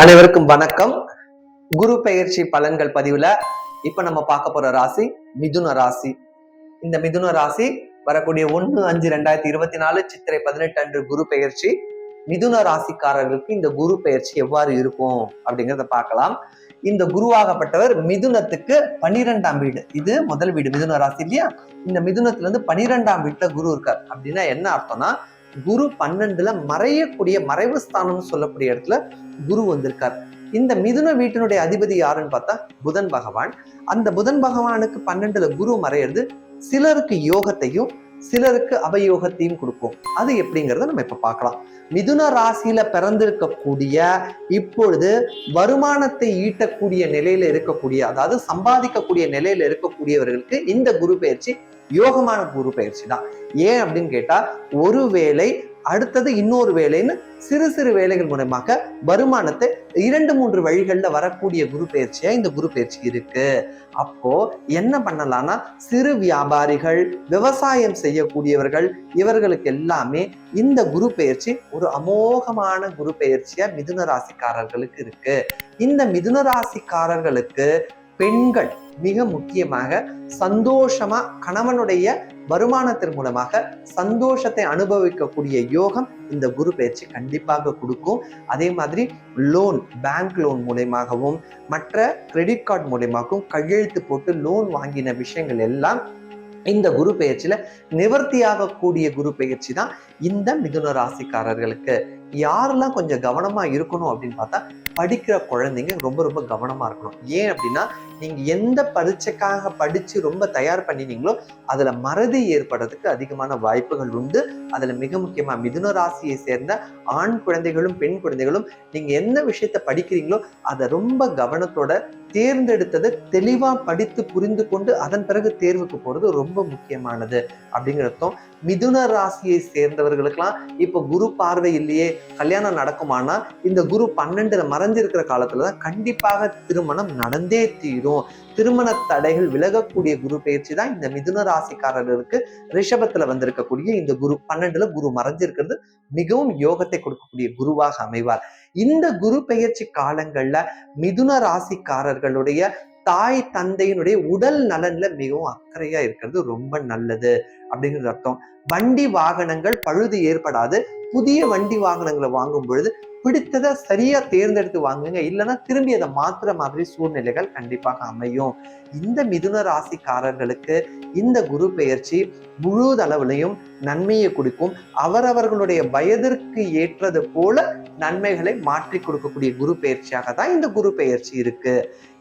அனைவருக்கும் வணக்கம். குரு பெயர்ச்சி பலன்கள் பதிவுல இப்ப நம்ம பார்க்க போற ராசி மிதுன ராசி. இந்த மிதுன ராசி வரக்கூடிய ஒண்ணு அஞ்சு ரெண்டாயிரத்தி இருபத்தி நாலு சித்திரை பதினெட்டு அன்று குரு பெயர்ச்சி. மிதுன ராசிக்காரர்களுக்கு இந்த குரு பெயர்ச்சி எவ்வாறு இருக்கும் அப்படிங்கிறத பார்க்கலாம். இந்த குருவாகப்பட்டவர் மிதுனத்துக்கு பனிரெண்டாம் வீடு. இது முதல் வீடு மிதுன ராசி இல்லையா? இந்த மிதுனத்துல இருந்து பனிரெண்டாம் வீட்டுல குரு இருக்கார். அப்படின்னா என்ன அர்த்தம்னா குரு பன்னெண்டுல மறையக்கூடிய மறைவு ஸ்தானம்னு சொல்லக்கூடிய இடத்துல குரு வந்திருக்கார். இந்த மிதுன வீட்டினுடைய அதிபதி யாருன்னு பார்த்தா புதன் பகவான். அந்த புதன் பகவானுக்கு பன்னெண்டுல குரு மறையிறது சிலருக்கு யோகத்தையும் சிலருக்கு அபயோகத்தையும் கொடுக்கும். அது எப்படிங்கிறத நம்ம இப்ப பார்க்கலாம். மிதுன ராசியில பிறந்திருக்கக்கூடிய இப்பொழுது வருமானத்தை ஈட்டக்கூடிய நிலையில இருக்கக்கூடிய அதாவது சம்பாதிக்கக்கூடிய நிலையில இருக்கக்கூடியவர்களுக்கு இந்த குரு பயிற்சி யோகமான குரு பயிற்சி தான். ஏன் அப்படின்னு கேட்டா ஒருவேளை அடுத்தது இன்னொரு வேலைன்னு சிறு சிறு வேலைகள் மூலமாக வருமானத்தை இரண்டு மூன்று வழிகளில் வரக்கூடிய குரு பயிற்சியா இந்த குரு பயிற்சி இருக்கு. அப்போ என்ன பண்ணலாம்னா சிறு வியாபாரிகள் விவசாயம் செய்யக்கூடியவர்கள் இவர்களுக்கு எல்லாமே இந்த குரு பயிற்சி ஒரு அமோகமான குரு பயிற்சியா மிதுன ராசிக்காரர்களுக்கு இருக்கு. இந்த மிதுன ராசிக்காரர்களுக்கு பெண்கள் மிக முக்கியமாக சந்தோஷமா கணவனுடைய வருமானத்தின் மூலமாக சந்தோஷத்தை அனுபவிக்கக்கூடிய யோகம் இந்த குரு பயிற்சி கண்டிப்பாக கொடுக்கும். அதே மாதிரி லோன் பேங்க் லோன் மூலயமாகவும் மற்ற கிரெடிட் கார்டு மூலயமாகவும் கையெழுத்து போட்டு லோன் வாங்கின விஷயங்கள் எல்லாம் இந்த குரு பெயர்ச்சியில நிவர்த்தியாகக்கூடிய குரு பெயர்ச்சி தான் இந்த மிதுன ராசிக்காரர்களுக்கு. யாரெல்லாம் கொஞ்சம் கவனமாக இருக்கணும் அப்படின்னு பார்த்தா படிக்கிற குழந்தைங்க ரொம்ப ரொம்ப கவனமாக இருக்கணும். ஏன் அப்படின்னா நீங்கள் எந்த பரீட்சைக்காக படித்து ரொம்ப தயார் பண்ணினீங்களோ அதில் மறதி ஏற்படுறதுக்கு அதிகமான வாய்ப்புகள் உண்டு. அதில் மிக முக்கியமாக மிதுன ராசியை சேர்ந்த ஆண் குழந்தைகளும் பெண் குழந்தைகளும் நீங்கள் என்ன விஷயத்த படிக்கிறீங்களோ அதை ரொம்ப கவனத்தோட தேர்ந்தெடுத்ததை தெளிவாக படித்து புரிந்து கொண்டு அதன் பிறகு தேர்வுக்கு போகிறது ரொம்ப முக்கியமானது. அப்படிங்கிறதும் மிதுன ராசியை சேர்ந்தவர்களுக்கெல்லாம் இப்போ குரு பார்வை இல்லையே கல்யாணம் நடக்குமானா இந்த குரு பன்னெண்டுல மறைஞ்சிருக்கிற காலத்துலதான் கண்டிப்பாக திருமணம் நடந்தே தீரும். திருமண தடைகள் விலகக்கூடிய குரு பயிற்சி தான் இந்த மிதுன ராசிக்காரர்களுக்கு ரிஷபத்துல வந்திருக்கக்கூடிய இந்த குரு பன்னெண்டுல குரு மறைஞ்சிருக்கிறது மிகவும் யோகத்தை கொடுக்கக்கூடிய குருவாக அமைவார். இந்த குரு பெயர்ச்சி காலங்கள்ல மிதுன ராசிக்காரர்களுடைய தாய் தந்தையினுடைய உடல் நலன்ல மிகவும் அக்கறையா இருக்கிறது ரொம்ப நல்லது அப்படிங்கிறது அர்த்தம். வண்டி வாகனங்கள் பழுது ஏற்படாது புதிய வண்டி வாகனங்களை வாங்கும் பொழுது பிடித்ததை சரியா தேர்ந்தெடுத்து வாங்குங்க. இல்லைன்னா திரும்பி அதை மாத்துற மாதிரி சூழ்நிலைகள் கண்டிப்பாக அமையும். இந்த மிதுன ராசிக்காரர்களுக்கு இந்த குரு பெயர்ச்சி முழுதளவுலையும் நன்மையை கொடுக்கும். அவரவர்களுடைய வயதிற்கு ஏற்றது போல நன்மைகளை மாற்றி கொடுக்கக்கூடிய குரு பெயர்ச்சியாக தான் இந்த குரு பெயர்ச்சி இருக்கு.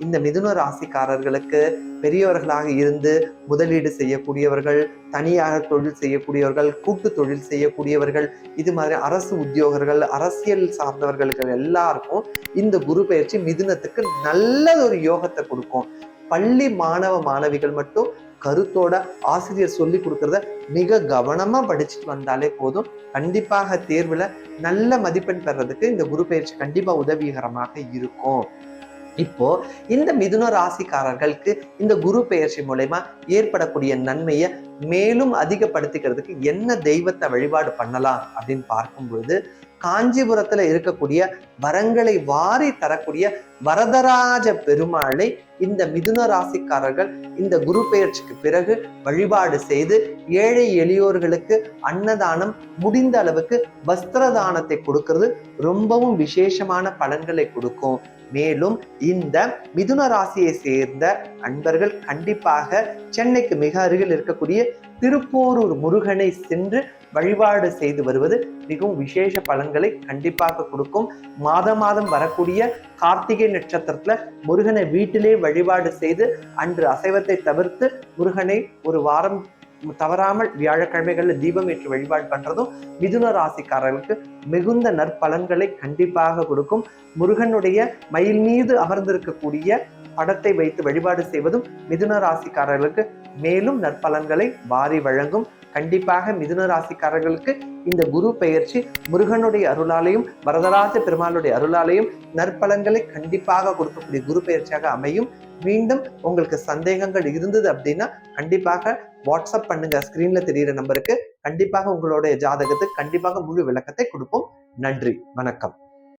இந்த மிதுன ராசிக்காரர்களுக்கு பெரியவர்களாக இருந்து முதலீடு செய்யக்கூடியவர்கள் தனியாக தொழில் செய்யக்கூடியவர்கள் கூட்டு தொழில் செய்யக்கூடியவர்கள் இது மாதிரி அரசு உத்தியோகர்கள் அரசியல் சார்ந்தவர்களுக்கு எல்லாருக்கும் இந்த குரு பயிற்சி மிதுனத்துக்கு நல்ல ஒரு யோகத்தை கொடுக்கும். பள்ளி மாணவ மாணவிகள் மட்டும் கருத்தோட ஆசிரியர் சொல்லி கொடுக்கறத மிக கவனமா படிச்சுட்டு வந்தாலே போதும். கண்டிப்பாக தேர்வுல நல்ல மதிப்பெண் பெறதுக்கு இந்த குரு பயிற்சி கண்டிப்பா உதவிகரமாக இருக்கும். இப்போ இந்த மிதுன ராசிக்காரர்களுக்கு இந்த குரு பெயர்ச்சி மூலயமா ஏற்படக்கூடிய நன்மையை மேலும் அதிகப்படுத்திக்கிறதுக்கு என்ன தெய்வத்தை வழிபாடு பண்ணலாம் அப்படின்னு பார்க்கும் பொழுது காஞ்சிபுரத்துல இருக்கக்கூடிய வரங்களை வாரி தரக்கூடிய வரதராஜ பெருமாளை இந்த மிதுன ராசிக்காரர்கள் இந்த குரு பெயர்ச்சிக்கு பிறகு வழிபாடு செய்து ஏழை எளியோர்களுக்கு அன்னதானம் முடிந்த அளவுக்கு வஸ்திர தானத்தை கொடுக்கிறது. ரொம்பவும் விசேஷமான பலன்களை கொடுக்கும். மேலும் இந்த மிதுன ராசியை சேர்ந்த அன்பர்கள் கண்டிப்பாக சென்னைக்கு மிக அருகில் இருக்கக்கூடிய திருப்போரூர் முருகனை சென்று வழிபாடு செய்து வருவது மிகவும் விசேஷ பலன்களை கண்டிப்பாக கொடுக்கும். மாத மாதம் வரக்கூடிய கார்த்திகை நட்சத்திரத்துல முருகனை வீட்டிலே வழிபாடு செய்து அன்று அசைவத்தை தவிர்த்து முருகனை ஒரு வாரம் தவறாமல் வியாழக்கிழமைகளில் தீபம் ஏற்றி வழிபாடு பண்றதும் மிதுன ராசிக்காரர்களுக்கு மிகுந்த நற்பலன்களை கண்டிப்பாக கொடுக்கும். முருகனுடைய மயில் மீது அமர்ந்திருக்கக்கூடிய படத்தை வைத்து வழிபாடு செய்வதும் மிதுன ராசிக்காரர்களுக்கு மேலும் நற்பலன்களை வாரி வழங்கும். கண்டிப்பாக மிதுன ராசிக்காரர்களுக்கு இந்த குரு பெயர்ச்சி முருகனுடைய அருளாலையும் வரதராஜ பெருமாளுடைய அருளாலையும் நற்பலன்களை கண்டிப்பாக கொடுக்கக்கூடிய குரு பெயர்ச்சியாக அமையும். மீண்டும் உங்களுக்கு சந்தேகங்கள் இருந்தது அப்படின்னா கண்டிப்பாக வாட்ஸ்அப் பண்ணுங்க. ஸ்கிரீன்ல தெரியிற நம்பருக்கு கண்டிப்பாக உங்களுடைய ஜாதகத்துக்கு கண்டிப்பாக முழு விளக்கத்தை கொடுப்போம். நன்றி. வணக்கம்.